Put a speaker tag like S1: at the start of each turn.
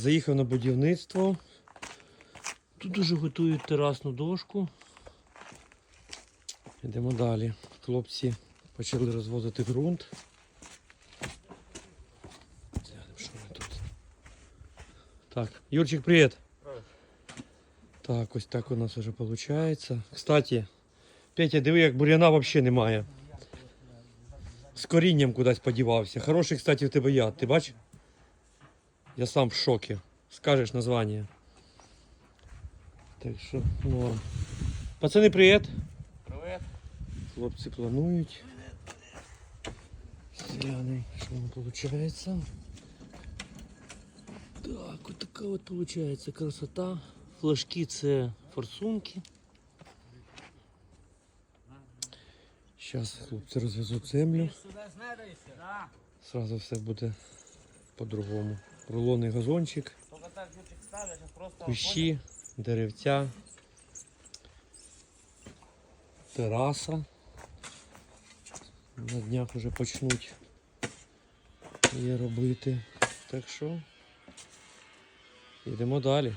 S1: Заїхав на будівництво. Тут уже готують терасну дошку. Йдемо далі. Хлопці почали розвозити ґрунт. Що ми тут. Так, Юрчик, привіт. Так, ось так у нас вже виходить. Кстати, Петя, диви, як бур'яна взагалі немає. З корінням кудись подівався. Хороший, кстати, в тебе яд. Ти бачиш? Я сам в шокі. Скажеш названня. Так що, норм. Пацани, привіт.
S2: Привет.
S1: Хлопці планують. Глянемо, що воно виходить. Так, от така от виходить красота. Флажки це форсунки. Зараз хлопці розвезуть землю. Сразу все буде по-другому. Рулонний газончик, кущі, деревця, тераса. На днях вже почнуть її робити. Так що йдемо далі.